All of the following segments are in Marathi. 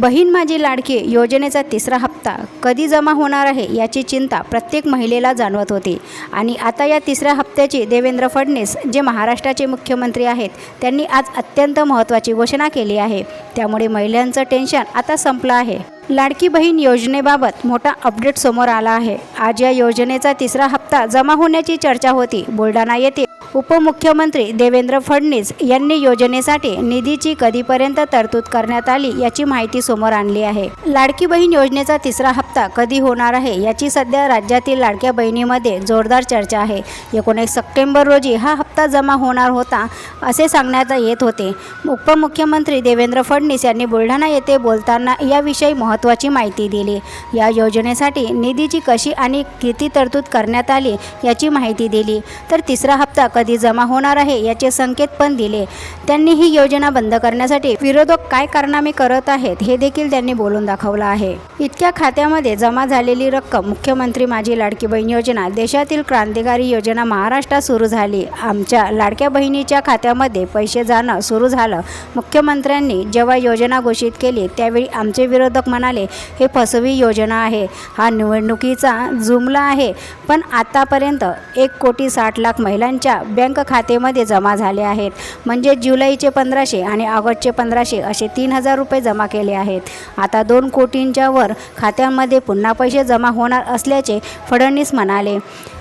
बहीण माझी लाडकी योजनेचा तिसरा हप्ता कधी जमा होणार आहे याची चिंता प्रत्येक महिलेला जाणवत होती. आणि आता या तिसऱ्या हप्त्याची देवेंद्र फडणवीस जे महाराष्ट्राचे मुख्यमंत्री आहेत त्यांनी आज अत्यंत महत्त्वाची घोषणा केली आहे. त्यामुळे महिलांचं टेन्शन आता संपलं आहे. लाडकी बहीण योजनेबाबत मोठा अपडेट समोर आला आहे. आज या योजनेचा तिसरा हप्ता जमा होण्याची चर्चा होती. बुलढाणा येथे उपमुख्यमंत्री देवेंद्र फडणवीस यांनी योजनेसाठी निधीची कधीपर्यंत तरतूद करण्यात आली याची माहिती समोर आणली आहे. लाडकी बहीण योजनेचा तिसरा हप्ता कधी होणार आहे याची सध्या राज्यातील लाडक्या बहिणीमध्ये जोरदार चर्चा आहे. एकोणीस सप्टेंबर रोजी हा हप्ता जमा होणार होता असे सांगण्यात येत होते. उपमुख्यमंत्री देवेंद्र फडणवीस यांनी बुलढाणा येथे बोलताना याविषयी महत्त्वाची माहिती दिली. या योजनेसाठी निधीची कशी आणि किती तरतूद करण्यात आली याची माहिती दिली. तर तिसरा हप्ता कधी जमा होणार आहे याचे संकेत पण दिले. त्यांनी ही योजना बंद करण्यासाठी विरोधक काय कारनामे करत आहेत हे देखील त्यांनी बोलून दाखवलं आहे. इतक्या खात्यामध्ये जमा झालेली रक्कम मुख्यमंत्री माझी लाडकी बहीण योजना देशातील क्रांतिकारी योजना महाराष्ट्रात सुरू झाली. आमच्या लाडक्या बहिणीच्या खात्यामध्ये पैसे जाणं सुरू झालं. मुख्यमंत्र्यांनी जेव्हा योजना घोषित केली त्यावेळी आमचे विरोधक म्हणाले हे फसवी योजना आहे. हा निवडणुकीचा जुमला आहे. पण आतापर्यंत एक कोटी साठ लाख महिलांच्या बँक खातेमध्ये जमा झाले आहेत. म्हणजे जुलैचे पंधराशे आणि ऑगस्टचे पंधराशे असे तीन हजार रुपये जमा केले आहेत. आता दोन कोटींच्या वर खात्यांमध्ये पुन्हा पैसे जमा होणार असल्याचे फडणवीस म्हणाले.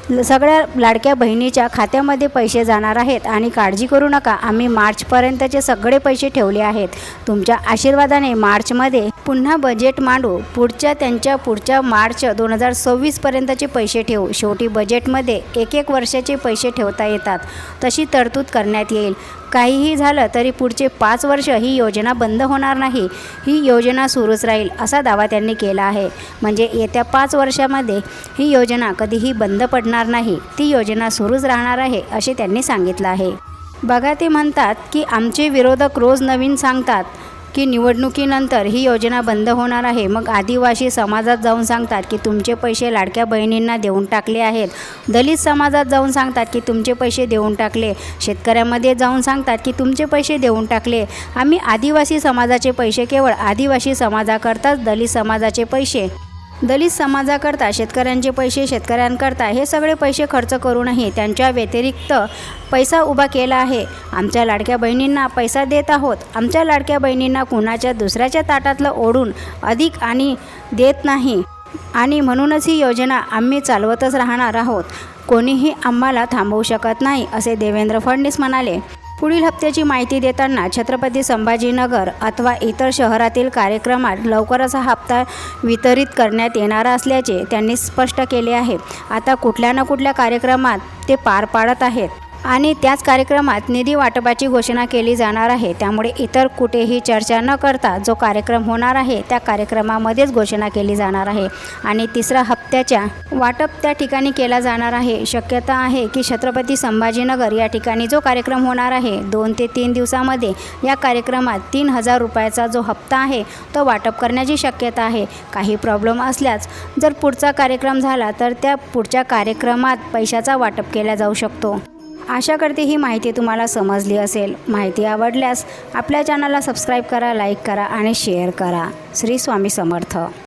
सगळ्या लाडक्या बहिणीच्या खात्यामध्ये पैसे जाणार आहेत आणि काळजी करू नका आम्ही मार्चपर्यंतचे सगळे पैसे ठेवले आहेत. तुमच्या आशीर्वादाने मार्चमध्ये पुन्हा बजेट मांडू. पुढच्या त्यांच्या पुढच्या मार्च दोन हजार सव्वीसपर्यंतचे पैसे ठेवू. शेवटी बजेटमध्ये एक एक वर्षाचे पैसे ठेवता येतात. तशी तरतूद करण्यात येईल. काहीही झालं तरी पुढचे पाच वर्ष ही योजना बंद होणार नाही. ही योजना सुरूच राहील असा दावा त्यांनी केला आहे. म्हणजे येत्या पाच वर्षामध्ये ही योजना कधीही बंद पडणार नाही. ती योजना सुरूच राहणार आहे असे त्यांनी सांगितलं आहे. बघा ते म्हणतात की आमचे विरोधक रोज नवीन सांगतात की निवडणुकीनंतर ही योजना बंद होणार आहे. मग आदिवासी समाजात जाऊन सांगतात की तुमचे पैसे लाडक्या बहिणींना देऊन टाकले आहेत. दलित समाजात जाऊन सांगतात की तुमचे पैसे देऊन टाकले. शेतकऱ्यामध्ये जाऊन सांगतात की तुमचे पैसे देऊन टाकले. आम्ही आदिवासी समाजाचे पैसे केवळ आदिवासी समाजाकरताच दलित समाजाचे पैसे दलित समाजाकरता शेतकऱ्यांचे पैसे शेतकऱ्यांकरता हे सगळे पैसे खर्च करूनही त्यांच्या व्यतिरिक्त पैसा उभा केला आहे. आमच्या लाडक्या बहिणींना पैसा देत आहोत. आमच्या लाडक्या बहिणींना कुणाच्या दुसऱ्याच्या ताटातलं ओढून अधिक आणि देत नाही. आणि म्हणूनच ही योजना आम्ही चालवतच राहणार आहोत. कोणीही आम्हाला थांबवू शकत नाही असे देवेंद्र फडणवीस म्हणाले. पुढील हप्त्याची माहिती देताना छत्रपती संभाजीनगर अथवा इतर शहरातील कार्यक्रमात लवकरच हा हप्ता वितरित करण्यात येणार असल्याचे त्यांनी स्पष्ट केले आहे. आता कुठल्या ना कुठल्या कार्यक्रमात ते पार पाडत आहेत. आणि त्याच कार्यक्रमात निधी वाटपाची घोषणा केली जाणार आहे. त्यामुळे इतर कुठेही चर्चा न करता जो कार्यक्रम होणार आहे त्या कार्यक्रमामध्येच घोषणा केली जाणार आहे. आणि तिसरा हप्त्याच्या वाटप त्या ठिकाणी केला जाणार आहे. शक्यता आहे की छत्रपती संभाजीनगर या ठिकाणी जो कार्यक्रम होणार आहे दोन ते तीन दिवसामध्ये या कार्यक्रमात तीन हजार रुपयाचा जो हप्ता आहे तो वाटप करण्याची शक्यता आहे. काही प्रॉब्लेम असल्यास जर पुढचा कार्यक्रम झाला तर त्या पुढच्या कार्यक्रमात पैशाचा वाटप केला जाऊ शकतो. आशा करते ही माहिती तुम्हाला समजली असेल. माहिती आवडल्यास आपल्या चॅनलला सबस्क्राईब करा लाईक करा आणि शेअर करा. श्री स्वामी समर्थ.